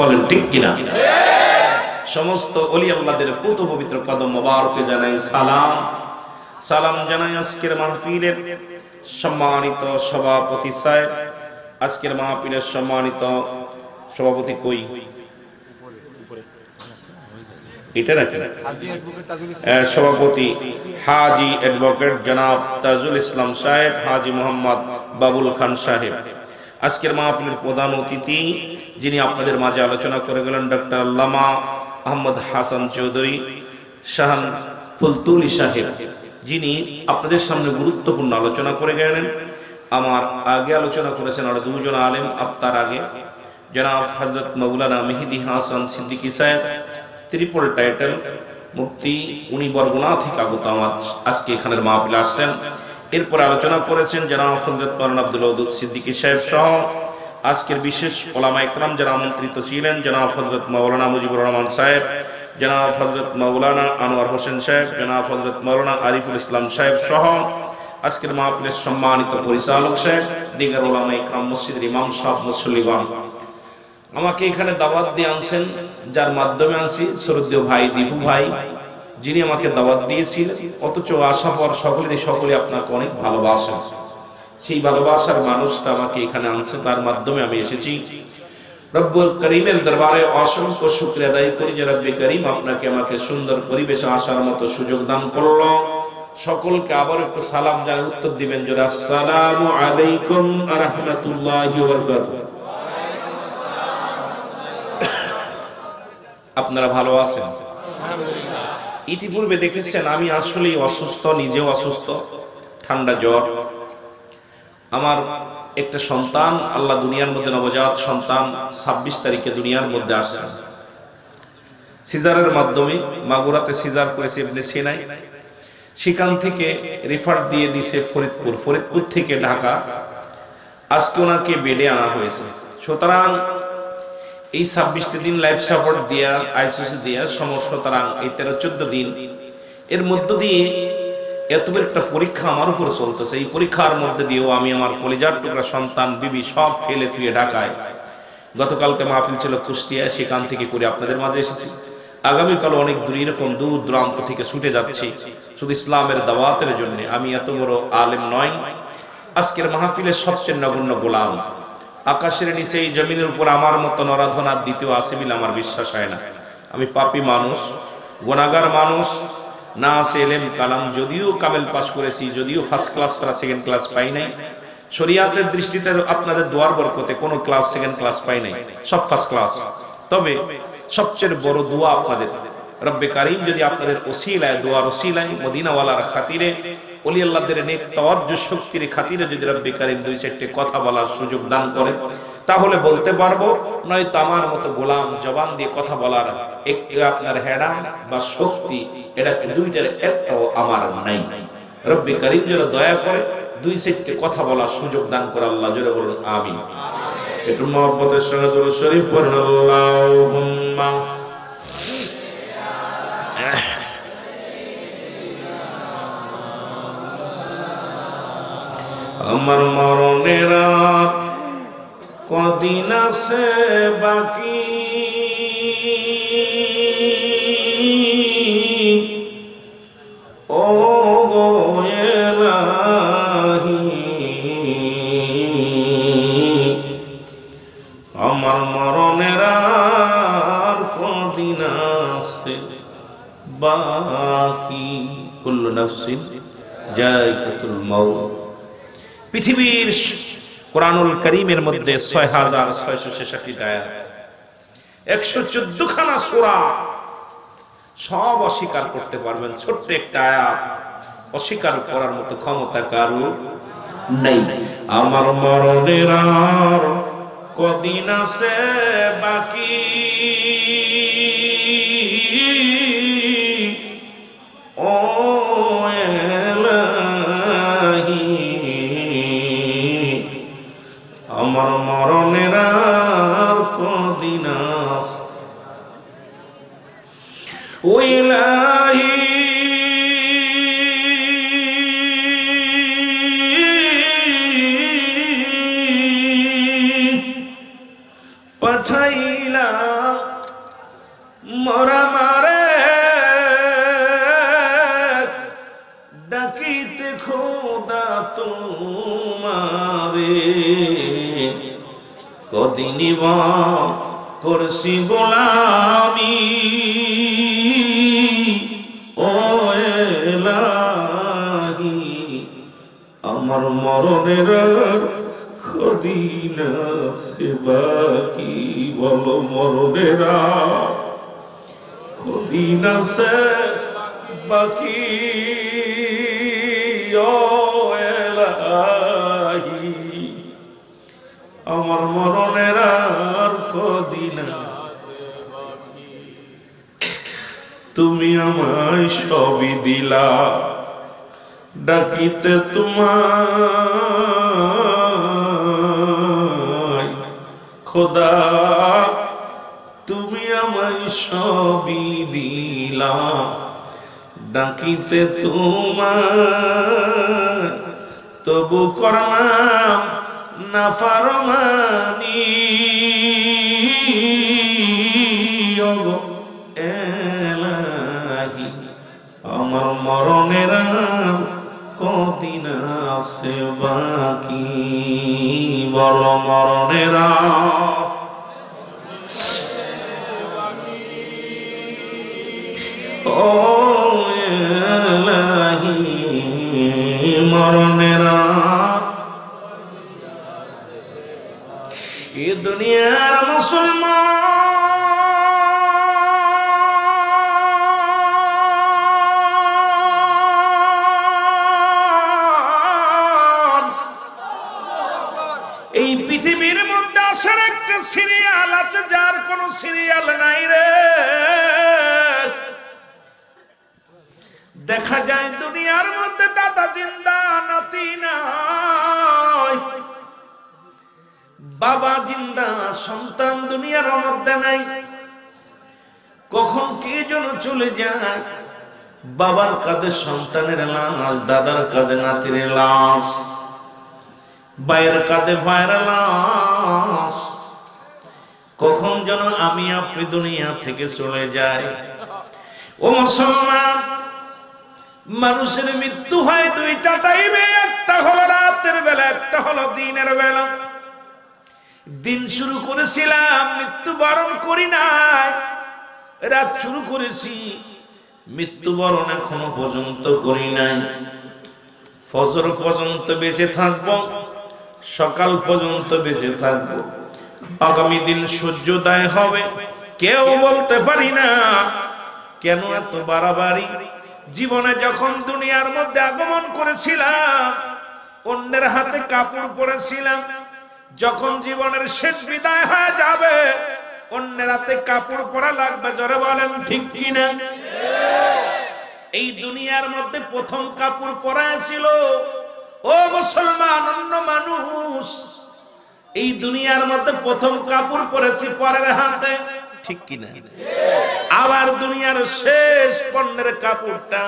বলেন, ঠিক কিনা? সমস্ত অলি আল্লাহদের পুত পবিত্র কদম মোবারকে জানাই সালাম। সালাম জানাই আজকের মাহফিলের সম্মানিত সভাপতি সাহেব। আজকের মাহফিলের সম্মানিত সভাপতি কই? এটা নাকি? সভাপতি হাজি অ্যাডভোকেট জনাব তাজুল ইসলাম সাহেব, হাজি মোহাম্মদ বাবুল খান সাহেব। আজকের মাহফিলের প্রধান অতিথি যিনি আপনাদের মাঝে আলোচনা করে গেলেন ডক্টর আল্লামা আহমদ হাসান চৌধুরী, শাহান ফুলতুলি সাহেব। যিনি আপনাদের সামনে গুরুত্বপূর্ণ আলোচনা করে গেলেন। আমার আগে আলোচনা করেছেন আর দুজন আলেম, আফতার আগে। জনাব হজরত মৌলানা মেহেদি হাসান সিদ্দিকী সাহেব ত্রিপল টাইটেল মুক্তি, উনি বরগুনা থেকে আগত আমার আজকে এখানের মাহফিল আসছেন। এরপর আলোচনা করেছেন জনাব হজরত মৌলানা আব্দুল সিদ্দিকী সাহেব সহ আজকের বিশেষ ওলামা ইকরাম যারা আমন্ত্রিত ছিলেন, জনাব হজরত মৌলানা মুজিবুর রহমান সাহেব, জনাব হজরত মৌলানা আনোয়ার হোসেন সাহেব, জনাব হজরত মৌলানা আরিফুল ইসলাম সাহেব সহ আজকের মাহফিলের সম্মানিত পরিচালক সাহেব, দিগার ওলামা ইকরাম মসজিদের ইমাম সাহেব মুসল্লিগণ। আমাকে এখানে দাওয়াত দিয়ে আনছেন, যার মাধ্যমে আনছি শ্রদ্ধেয় ভাই দীপু ভাই, যিনি আমাকে দাওয়াত দিয়েছিলেন, অথচ আসা পর সকলে সকলে আপনাকে অনেক ভালোবাসেন। সেই ভালোবাসার মানুষটা আমাকে এখানে আনছে, তার মাধ্যমে আমি এসেছি। রব্বুল করিমের দরবারে অসংখ্য শুক্রিয়া আদায় করি যে রব্বে করিম আপনাকে আমাকে সুন্দর পরিবেশে আসার মতো সুযোগ দান করল। সকলকে আবার একটু সালাম জানার উত্তর দিবেন যে আসসালামু আলাইকুম ওয়া বারাকাতুহু। আপনারা ভালো আছেন? ইতিপূর্বে দেখেছেন আমি আসলেই অসুস্থ, নিজেও অসুস্থ, ঠান্ডা জ্বর। আমার একটা সন্তান, আল্লাহ দুনিয়ার মধ্যে নবজাত সন্তান ছাব্বিশ তারিখে দুনিয়ার মধ্যে আসছেন। সিজারের মাধ্যমে মাগুরাতে সিজার করেছে এমনি সেনাই। সেখান থেকে রেফার দিয়ে দিছে ফরিদপুর। ফরিদপুর থেকে ঢাকা। আজকে ওনাকে বেডে আনা হয়েছে। সুতরাং এই ছাব্বিশটি দিন লাইফ সাপোর্ট দিয়া, আইসিসি দিয়া সমস্যা সুতরাং এই তেরো চোদ্দ দিন এর মধ্য দিয়ে এত একটা পরীক্ষা আমার উপর চলতেছে এই পরীক্ষার মধ্যে দিয়েও আমি আমার কলিজার টুকরা সন্তান, বিবি, সব ফেলে থুয়ে ঢাকায়। গতকালকে মাহফিল ছিল কুষ্টিয়া সেখান থেকে করে আপনাদের মাঝে এসেছি। আগামীকাল অনেক দূর, এরকম দূর দূরান্ত থেকে ছুটে যাচ্ছি, শুধু ইসলামের দাওয়াতের জন্য। আমি এত বড় আলেম নয় আজকের মাহফিলের সবচেয়ে নগণ্য গোলাম। আকাশের নিচে এই জমিনের উপর আমার মতো নরাধনার দ্বিতীয় আসিবিল আমার বিশ্বাস হয় না। আমি পাপি মানুষ, গুণাগার মানুষ না আছে এলেম কালাম, যদিও পাস করেছি, যদিও ফার্স্ট ক্লাস ছাড়া সেকেন্ড ক্লাস পাই নাই। শরিয়াতের দৃষ্টিতে আপনাদের দোয়ার বরকতে ক্লাস সেকেন্ড ক্লাস পাই নাই, সব ফার্স্ট ক্লাস তবে সবচেয়ে বড় দোয়া আপনাদের। রব্বে কারিম যদি আপনাদের ওসিলায়, দোয়ার ওসিলায়, মদিনাওয়ালার খাতিরে অলি আল্লাহদের নেক শক্তির খাতিরে যদি রব্বে কারিম দুই চারটে কথা বলার সুযোগ দান করে তাহলে বলতে পারব, নয়তো আমার মতো গোলাম জবান দিয়ে কথা বলার একটি আপনার হেডা বা শক্তি, এটা দুইটার একটাও আমার নাই। রব্বি কারিম যেন দয়া করে দুই সেটকে কথা বলার সুযোগ দান করে আল্লাহ, জোরে বলুন, আমিন। একটু মহব্বতের সঙ্গে শরীফ কোরআনুল করিমের মধ্যে ছয় হাজার ছয়শো ছেষট্টি দায়া একশো চোদ্দ খানা সোরা সব অস্বীকার করতে পারবেন। ছোট্ট একটা আয়াত। অস্বীকার করার মতো ক্ষমতা কারু নেই। আমার মরণের আর কদিন আছে বাকি। পাঠাইলা মরা মারে। ডাকিতে খোদা তোমারে। কদিনই করছি গোলামি। ও এলাহি আমার মরণের কদিন আছে বাকি বলো মরণের। কদিন আছে বাকি আমার মরণের আর কদিন তুমি আমায় সবই দিলা। ডাকিতে তোমায় খোদা তুমি আমায় সবই দিলা। ডাকিতে তোমায় তবু করলাম না ফারমানি। আমার মরণের কদিন আছে বাকি? বল মরণের ও মরণের এ দুনিয়ার মুসলমান সিরিয়াল আছে যার কোন সিরিয়াল নাই রে? দেখা যায় দুনিয়ার মধ্যে দাদা জিন্দা, নাতি নাই। বাবা জিন্দা, সন্তান দুনিয়ার মধ্যে নাই। কখন কে যেন চলে যায়। বাবার কাঁধে সন্তানের লাশ, দাদার কাঁধে নাতির লাশ বাইরের কাঁধে ভাইয়ের লাশ। কখন যেন আমি আপনি দুনিয়া থেকে চলে যাই। ও মুসলমান, মানুষের মৃত্যু হয় দুইটা টাইমে একটা হলো রাতের বেলা, একটা হলো দিনের বেলা। দিন শুরু করেছিলাম, মৃত্যুবরণ করি নাই। রাত শুরু করেছি, মৃত্যুবরণ এখনও পর্যন্ত করি নাই। ফজর পর্যন্ত বেঁচে থাকব, সকাল পর্যন্ত বেঁচে থাকব। আগামী দিন সূর্যোদয় হবে। কেউ বলতে পারি না, কেন এত বাড়াবাড়ি? জীবনে যখন দুনিয়ার মধ্যে আগমন করেছিলাম, অন্যের হাতে কাপড় পরেছিলাম, যখন জীবনের শেষ বিদায় হয়ে যাবে, অন্যের হাতে কাপড় পরা লাগবে, জোরে বলেন ঠিক কিনা? এই দুনিয়ার মধ্যে প্রথম কাপড় পরা ছিল, ও মুসলমান, অন্য মানুষ এই দুনিয়ার মধ্যে প্রথম কাপড় পরেছি পরের হাতে। ঠিক কিনা? আবার দুনিয়ার শেষ পণ্যের কাপড়টা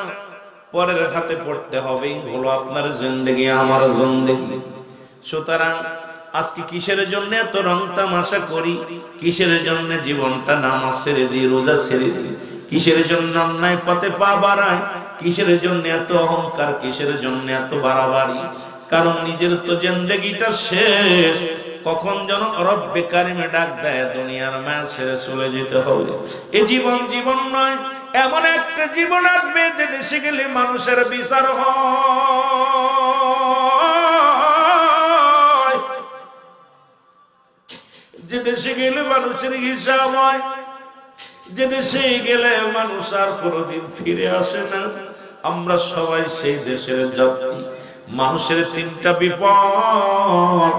পরের হাতে পড়তে হবে হলো আপনার জিন্দগি আমার জিন্দগি। সুতরাং আজকে কিসের জন্য এত রং তামাশা করি? কিসের জন্য জীবনটা নামাজ ছেড়ে দিই রোজা ছেড়ে দিই? কিসের জন্য অন্যায় পথে পা বাড়ায় কিসের জন্য এত অহংকার? কিসের জন্য এত বাড়াবাড়ি? কারণ নিজের তো জিন্দগিটা শেষ। কখন যেন রব বেকারিমে ডাক দেয়, দুনিয়ার মায়া ছেড়ে চলে যেতে হবে। এ জীবন জীবন নয়, এমন একটা জীবন আসবে যে দেশে গেলে মানুষের বিচার হয়। যে দেশে গেলে মানুষের হিসাব হয়, যে দেশে গেলে মানুষ আর কোনোদিন ফিরে আসে না। আমরা সবাই সেই দেশের যাত্রী মানুষের তিনটা বিপদ।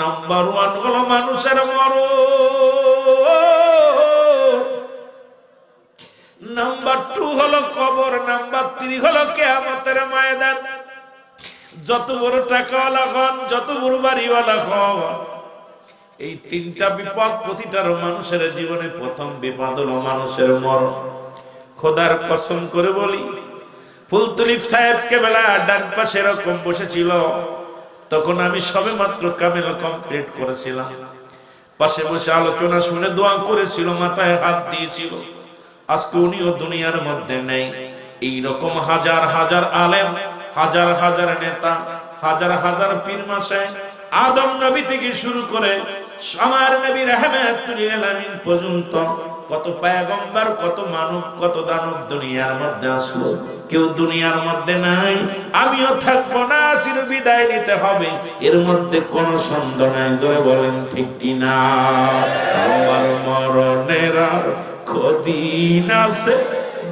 নাম্বার ওয়ান হলো মানুষের মর নাম্বার টু হলো কবর। নাম্বার থ্রি হলো কেয়ামতের ময়দান। যত বড় টাকাওয়ালা হন, যত বড় বাড়িওয়ালা হন, এই তিনটা বিপদ প্রতিটার মানুষের জীবনে প্রথম বিপদ হলো মানুষের মরণ। খোদার কসম করে বলি, ফুলতুলিপ সাহেবকে বেলা ডান পাশে এরকম বসেছিল। তখন আমি সবে মাত্র কামেল কমপ্লিট করেছিলাম। পাশে বসে আলোচনা শুনে দোয়া করেছিল, মাথায় হাত দিয়েছিল। আজকে উনিও দুনিয়ার মধ্যে নেই। এই রকম হাজার হাজার আলেম, হাজার হাজার নেতা, হাজার হাজার পীর মাসে আদম নবী থেকে শুরু করে আমার নবী রহমাতুল আলামিন পর্যন্ত কত পায়গম্বর, কত মানব, কত দানব দুনিয়ার মধ্যে আসলো। কেউ দুনিয়ার মধ্যে নাই, আমিও থাকব না চির বিদায় নিতে হবে। এর মধ্যে কোন সন্দেহ নাই, জয় বলেন ঠিক কিনা? আমার মরণের কদিন আছে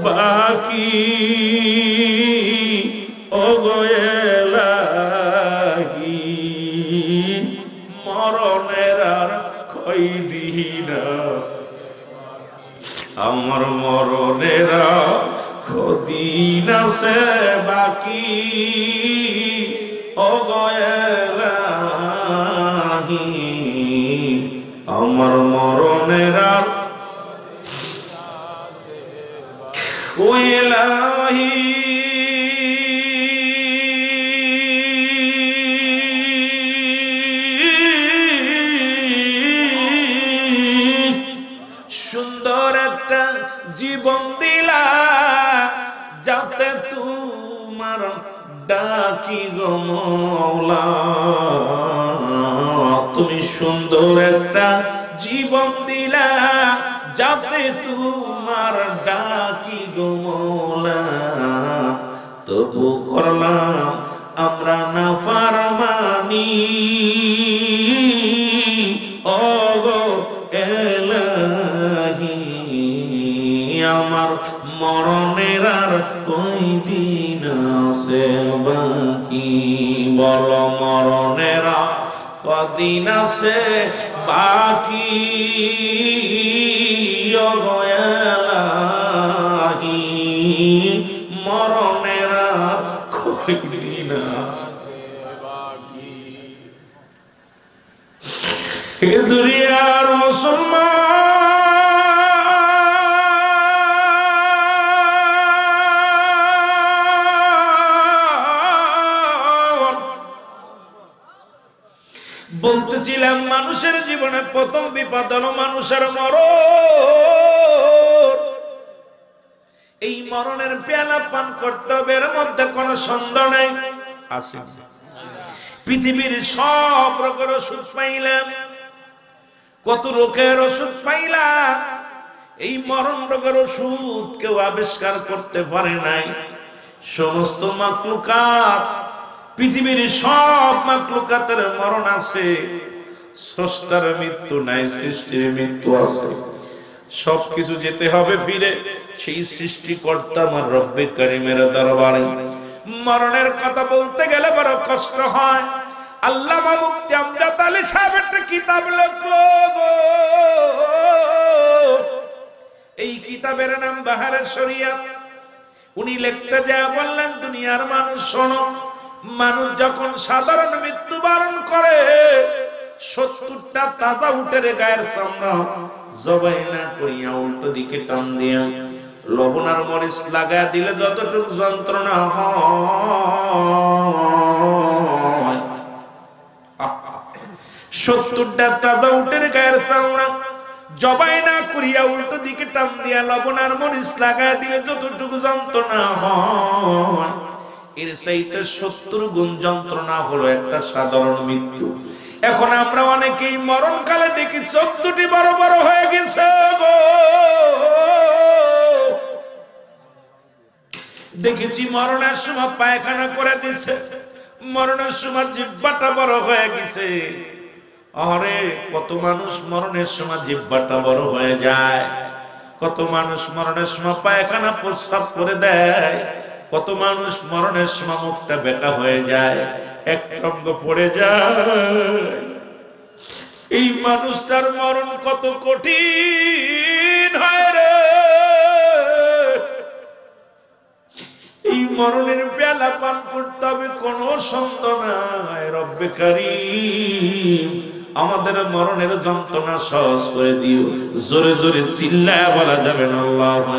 বাকি। ও গোয়েলাহি মরণের আর কইদিন আছে। আমার মরণের কদিন আছে বাকি। ও গোয়েলাহি আমার মরণের আর ওয়েলাহি সুন্দর একটা জীবন দিলা। যাতে তোমার ডাকি গো মৌলা। তুমি সুন্দর একটা জীবন দিলা, যাতে তোমার ডাকি গো মৌলা। তবু করলাম আমরা না ফারমানি। এলাহি, আমার মরণের আর বল মরণের কদিন আছে বাকি মরণের আর কই দিন আছে এ দুনিয়ার মুসলমান বলতেছিলাম মানুষের জীবনে প্রথম বিপদ হলো মানুষের মরণ। এই মরণের পেয়ালা পান করতে হবে এর মধ্যে কোনো সন্দেহ নেই। আছে। পৃথিবীর সব রোগের ওষুধ পাইলাম। কত রোগের ওষুধ পাইলাম। এই মরণ রোগের ওষুধ কেউ আবিষ্কার করতে পারে নাই। সমস্ত মাকলুকাত পৃথিবীর সব মাকলুকাতের মরণ আছে। স্রষ্টার মৃত্যু নাই, সৃষ্টির মৃত্যু আছে। সবকিছু যেতে হবে ফিরে। সেই সৃষ্টিকর্তা আমার রব্বে করিমের দরবারে। মরণের কথা বলতে গেলে বড় কষ্ট হয়। আল্লাহ মুফতি আমজাদ আলী সাহেব একটা কিতাব লিখলো এই কিতাবের নাম বাহারে শরিয়া। উনি লিখতে যা বললেন, দুনিয়ার মানুষ শোনো মানুষ যখন সাধারণ মৃত্যুবরণ করে, সত্তরটা তাজা উঠের গায়ের সামনা জবাই না করিয়া উল্টো দিকে টান দিয়া লবণ আর মরিচ লাগায় দিলে যতটুকু যন্ত্রণা সত্তরটা তাজা উঠের গায়ের সামনা জবাই না করিয়া উল্টো দিকে টান দিয়া লবণ আর মরিচ লাগায় দিলে যতটুকু যন্ত্রণা হয়। এর চাইতে সত্তর গুণ যন্ত্রণা হলো একটা সাধারণ মৃত্যু। এখন আমরা অনেকেই মরণকালে দেখি চোদ্দটি বড় বড় হয়ে গেছে দেখেছি মরণের সময় পায়খানা করে দিছে। মরণের সময় জিব্বাটা বড় হয়ে গেছে। আরে কত মানুষ মরণের সময় জিব্বাটা বড় হয়ে যায়। কত মানুষ মরণের সময় পায়খানা প্রস্রাব করে দেয়। কত মানুষ মরণের সময় মুখটা বেকা হয়ে যায়, এক অঙ্গ পড়ে যায়। এই মানুষটার মরণ কত কঠিন হয় রে। এই মরণের পেলা পান করতে হবে, কোন সন্দেহ নাই, রব্বে কারীম। আমাদের মরণের যন্ত্রণা সহজ করে দিও। জোরে জোরে চিল্লায় বলা যাবে না, আল্লাহু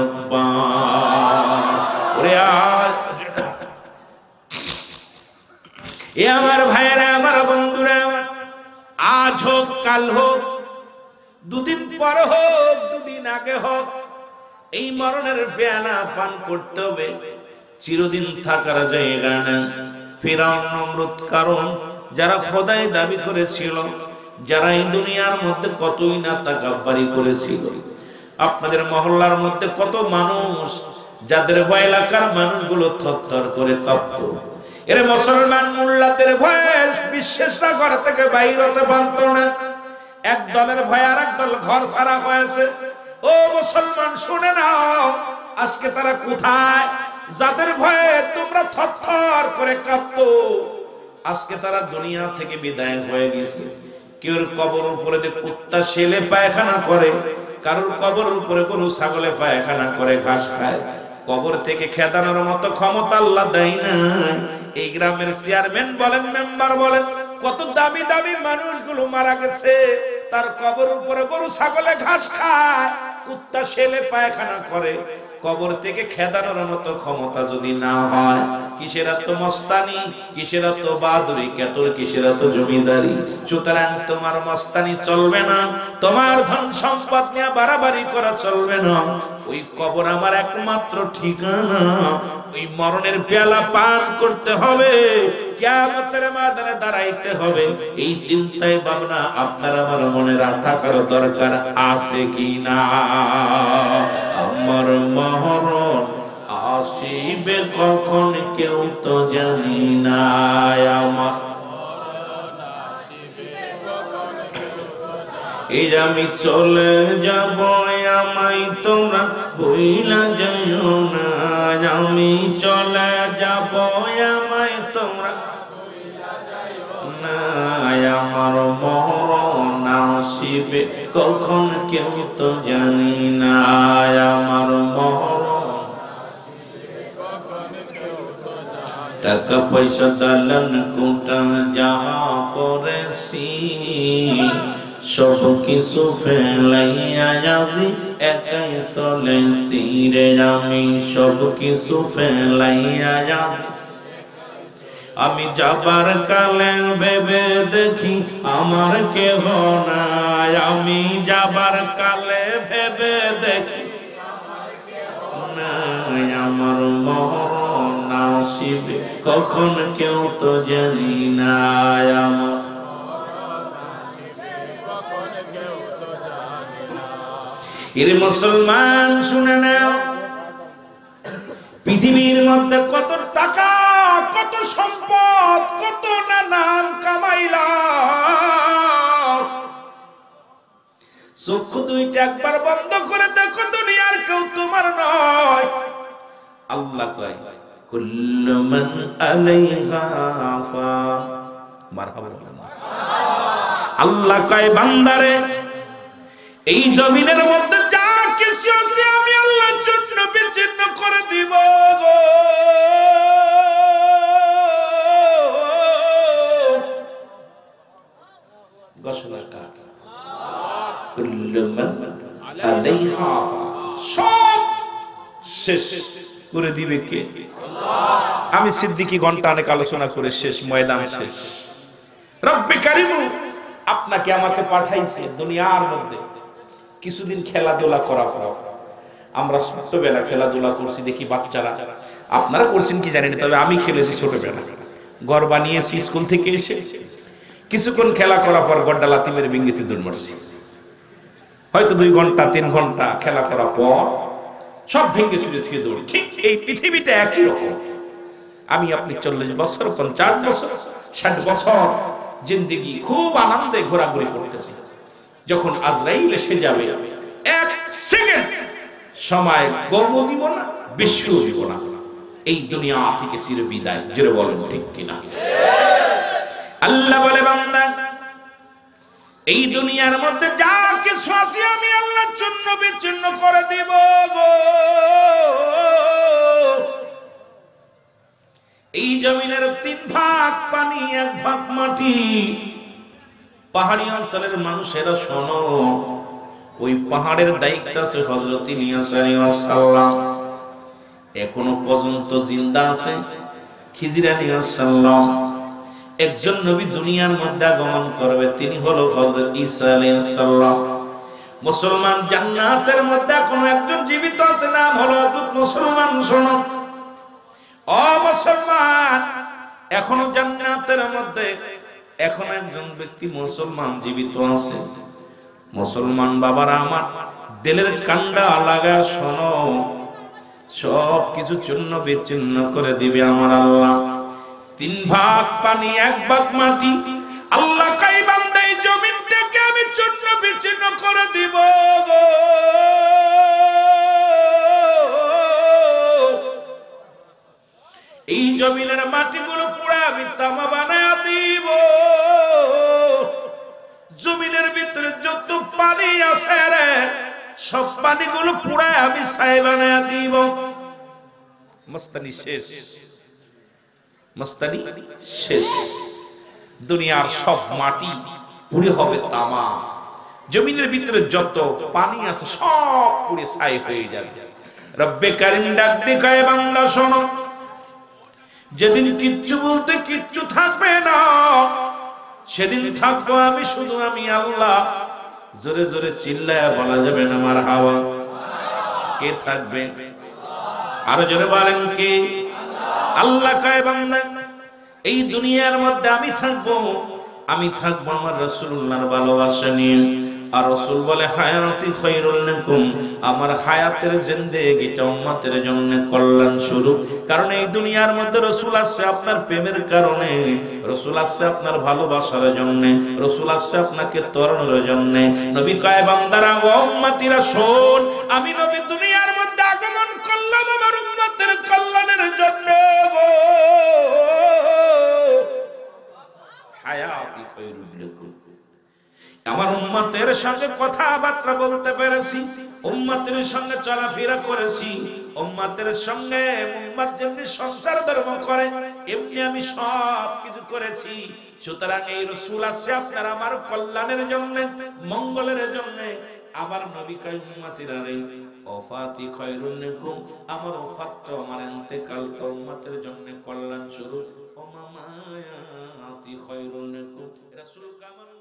এ আমার ভাইয়েরা, আমার বন্ধুরা, আজ হোক, কাল হোক, দুদিন পর হোক, দুদিন আগে হোক, এই মরণের ফেয়ানা পান করতে হবে। চিরদিন থাকার জায়গা না কারণ, যারা খোদাই দাবি করেছিল, যারা এই দুনিয়ার মধ্যে কতই না তাকাব্বারি করেছিল। আপনাদের মহল্লার মধ্যে কত মানুষ যাদের ভয় এলাকার মানুষগুলো থরথর করে কাঁপত। এর মুসলমান মোল্লাদের ভয়ে বিশ্বাসটা ঘর থেকে বাইর হতে পারত না। এক দলের ভয় আর এক দল ঘর সারা হয়েছে। ও মুসলমান, শুনে নাও, আজকে তারা কোথায়? যাদের ভয়ে তোমরা থরথর করে কাঁপতো। আজকে তারা দুনিয়া থেকে বিদায় হয়ে গেছে। কেউ কবর উপরে যে কুত্তা শেলে পায়খানা করে, কারোর কবর উপরে গরু, ছাগলে পায়খানা করে, ঘাস খায়। কবর থেকে খেদানোর মতো ক্ষমতা আল্লাহ দেয় না। এই গ্রামের চেয়ারম্যান বলেন, মেম্বার বলেন, কত দামি দামি মানুষগুলো মারা গেছে। তার কবর উপরে গরু, ছাগলে ঘাস খায়, কুত্তা, ছেলে পায়খানা করে। কবর থেকে খেদানোর মতো ক্ষমতা যদি না হয়, কিসের এত মস্তানি, কিসের এত বাহাদুরি কেতর কিসের এত জমিদারি? সুতরাং তোমার মস্তানি চলবে না, তোমার ধন সম্পদ নিয়ে বাড়াবাড়ি করা চলবে না। ওই কবর আমার একমাত্র ঠিকানা, ওই মরণের পেয়ালা পান করতে হবে, কিয়ামতের মাদানে দাঁড়াইতে হবে। এই চিন্তায় ভাবনা আপনার আমার মনে রাখা রাখার দরকার আছে কি না আমার মহরণ আসিবে কখন কেউ তো জানি না। আমার এই আমি চলে যাব আমাই তোমরা বইলা যাইও না। আমি চলে যাব আমাই তোমরা না। আমার মরণ আসিবে, কখন কেউ তো জানি না। আমার মরণ। টাকা পয়সা দালান কোটা যাহা করেছি, সব কিছু ফেলাইয়া যাবি একাই চলেছি রে আমি। সব কিছু ফেলাইয়া যাবি আমি যাবার কালে ভেবে দেখি আমার কেহ নাই। আমি যাবার কালে ভেবে দেখি আমার আসিবে কখন কেউ তো জানি না আমার এর মুসলমান শুনে নাও, পৃথিবীর মধ্যে কত চক্ষু দুইটা একবার বন্ধ করে দেখো, দুনিয়ার কেউ তোমার নয় আল্লাহ কয়, কুল্লু মান আলাইহা ফান মারহাবা। আল্লাহ কয়, বান্দারে, এই জমিনের মধ্যে যা কিছু আছে আমি আল্লাহর জন্য বিচ্ছিন্ন করে দিব গো। সব শেষ করে দিবে কে? আমি সিদ্দিকি ঘণ্টা অনেক আলোচনা করে শেষ, ময়দান শেষ। রব্বে কারিমু আপনাকে আমাকে পাঠাইছে দুনিয়ার মধ্যে। কিছুদিন খেলাধুলা করা পর আমরা ছোটবেলা খেলাধুলা করছি, দেখি বাচ্চারা। আপনারা করছেন কি জানেন তবে আমি খেলেছি ছোটবেলা। ঘর বানিয়েছি স্কুল থেকে এসে। কিছুক্ষণ খেলা করার পর গড্ডা লাতি মেরে বিঙ্গিতে দৌড় মারছি। হয়তো দুই ঘণ্টা, তিন ঘণ্টা খেলা করার পর সব ভেঙে ছুড়ে ছুঁড়ে দৌড়ি। ঠিক এই পৃথিবীটা একই রকম। আমি আপনি চল্লিশ বছর, পঞ্চাশ বছর, ষাট বছর জিন্দিগি খুব আনন্দে ঘোরাঘুরি করতেছি। যখন আজরাইল এসে যাবে, এক সেকেন্ড সময় গর্ব দিব না, বিশ্ব দিব না। এই দুনিয়া থেকে চির বিদায় জোরে বলেন ঠিক কিনা? আল্লাহ বলে, বান্দা এই দুনিয়ার মধ্যে যা কিছু আছে আমি আল্লাহর জন্য বিচ্ছিন্ন করে দিব এই জমিনের তিন ভাগ পানি, এক ভাগ মাটি। পাহাড়ি অঞ্চলের মানুষেরা শোনো, ওই পাহাড়ের দায়িত্ব আছে হজরত সাল্লাম এখনও পর্যন্ত জিন্দা আছে খিজির আলী সাল্লাম একজন নবী দুনিয়ার মধ্যে আগমন করবে, তিনি হলো হযরত ঈসা আলাইহিস সালাম। মুসলমান জান্নাতের মধ্যে কোনো একজন জীবিত আছে নাম হলো হযরত মুসলমান, শোনো। ও মুসলমান, এখনও জান্নাতের মধ্যে এখন একজন ব্যক্তি মুসলমান জীবিত আছে। মুসলমান বাবারা আমার, দিলের কান্ডা লাগা, শোনো। সব কিছু চূর্ণ বিচ্ছিন্ন করে দিবে আমার আল্লাহ। তিন ভাগ পানি, এক ভাগ মাটি। আল্লাহ কাই বান্দা এই জমিনটাকে আমি চূর্ণ বিচ্ছিন্ন করে দিব। এই জমিনের মাটিগুলো পুরা আমি তামা বানায় দিব। জমিনের ভিতরে যত পানি আছে রে, সব পানিগুলো পুরায় আমি ছাই বানায় দিব। মস্তানি শেষ। মস্তানি শেষ। দুনিয়ার সব মাটি পুড়ে হবে তামা। জমিনের ভিতরে যত পানি আছে সব পুড়ে ছাই হয়ে যাবে। রব্বে কারিম ডাক দেখায় বান্দা শোনো। যেদিন কিচ্ছু বলতে কিচ্ছু থাকবে না, সেদিন থাকব আমি শুধু আমি আল্লাহ। জোরে জোরে চিল্লায় বলা যাবে না আমার হাওয়া কে থাকবে? আরও জোরে বলেন কে? আল্লাহ কায় বান্দা এই দুনিয়ার মধ্যে আমি থাকব আমি থাকব আমার রসুল্লাহর ভালোবাসা নিয়ে। আর রসুল বলে, হায়াতি খৈরুল লাকুম। আমার হায়াতের জিন্দেগিটা উম্মতের জন্য কল্যাণ শুরু কারণ এই দুনিয়ার মধ্যে রসুল আসছে আপনার প্রেমের কারণে, রসুল আসছে আপনার ভালোবাসার জন্য, রসুল আসছে আপনাকে তরণের জন্য। নবী কয়, বান্দারা, ও উম্মতিরা, শোন, আমি নবী দুনিয়ার মধ্যে আগমন করলাম আমার উম্মতের কল্যাণের জন্য হায়াতি খৈরুল লাকুম। আমার উম্মতের সঙ্গে কথাবার্তা বলতে পেরেছি, উম্মতের সঙ্গে চলাফেরা করেছি, উম্মতের সঙ্গে উম্মত যেমনি সংসার ধর্ম করে, এমনি আমি সব কিছু করেছি। সুতরাং এই রসুল আছে আপনার আমার কল্যাণের জন্য, মঙ্গলের জন্য। আবার নবী কয়, উম্মতিরা রে, ওফাতি খয়রুল লাকুম আমার ওফাত তো আমার ইন্তেকাল তো উম্মতের জন্য কল্যাণ শুরু ও মামায়াতি খয়রুল লাকুম রাসূল আমার উম্মতিরা